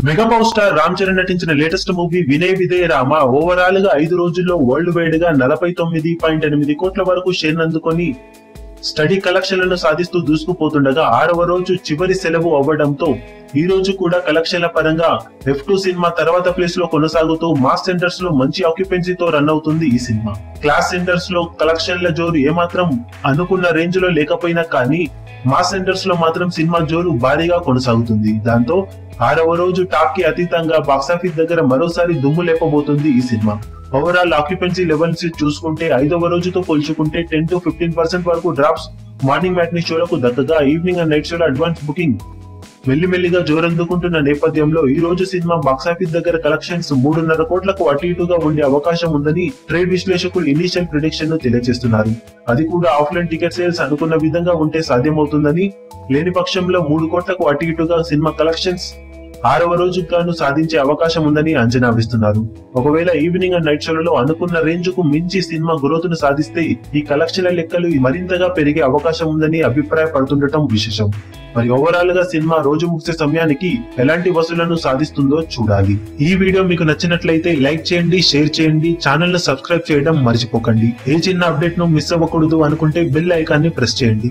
Mega power star Ram Charan నటించిన latest movie Vinaya Vidheya Rama ఓవరాల్గా ఐదు రోజుల్లో వరల్డ్ వైడ్గా నలభై తొమ్మిది పాయింట్ ఎనిమిది కోట్ల వరకు షేర్ అందుకొని స్టడీ కలెక్షన్లను సాధిస్తూ దూసుకుపోతుండగా ఆరవ రోజు చివరి సెలవు అవ్వడంతో ఈ రోజు కూడా కలెక్షన్ల పరంగా ఎఫ్ టూ సినిమా తర్వాత ప్లేస్లో కొనసాగుతూ మాస్ సెంటర్స్లో మంచి ఆక్యుపెన్సీతో రన్ అవుతుంది ఈ సినిమా. క్లాస్ సెంటర్స్లో కలెక్షన్ల జోరు ఏమాత్రం అనుకున్న రేంజ్లో లేకపోయినా కానీ మా సెంటర్స్లో మాత్రం సినిమా జోరు భారీగా కొనసాగుతుంది. దాంతో ఆరవ రోజు టాప్కి అతీతంగా బాక్సాఫీస్ దగ్గర మరోసారి దుమ్ము లేపబోతుంది ఈ సినిమా. ఓవరాల్ ఆక్యుపెన్సీ లెవెల్స్ చూసుకుంటే ఐదవ రోజుతో పోల్చుకుంటే టెన్ టు ఫిఫ్టీన్ పర్సెంట్ వరకు డ్రాప్స్ మార్నింగ్ మ్యాట్నీ షోలకు దక్కగా ఈవినింగ్ అండ్ నైట్ షోలో అడ్వాన్స్ బుకింగ్ మెల్లిమెల్లిగా జోరందుకుంటున్న నేపథ్యంలో ఈ రోజు సినిమా బాక్సాఫీస్ దగ్గర కలెక్షన్స్ మూడున్నర కోట్లకు అటు ఇటుగా ఉండే అవకాశం ఉందని ట్రేడ్ విశ్లేషకులు ఇనీషియల్ ప్రిడిక్షన్ను తెలియజేస్తున్నారు. అది కూడా ఆఫ్లైన్ టికెట్ సేల్స్ అనుకున్న విధంగా ఉంటే సాధ్యమవుతుందని లేని పక్షంలో మూడు కోట్లకు అటు ఇటుగా సినిమా కలెక్షన్స్ ఆరవ రోజు గాను సాధించే అవకాశం ఉందని అంచనా వేస్తున్నారు. ఒకవేళ ఈవినింగ్ అండ్ నైట్ షోలలో అనుకున్న రేంజ్కు మించి సినిమా గ్రోత్ను సాధిస్తే ఈ కలెక్షన్ల లెక్కలు మరింతగా పెరిగే అవకాశం ఉందని అభిప్రాయపడుతుండటం విశేషం. మరి ఓవరాల్గా సినిమా రోజు ముగిసే సమయానికి ఎలాంటి వసూలను సాధిస్తుందో చూడాలి. ఈ వీడియో మీకు నచ్చినట్లయితే లైక్ చేయండి షేర్ చేయండి ఛానల్ను సబ్స్క్రైబ్ చేయడం మర్చిపోకండి. ఏ చిన్న అప్డేట్ను మిస్ అవ్వకూడదు అనుకుంటే బెల్ ఐకాన్ని ప్రెస్ చేయండి.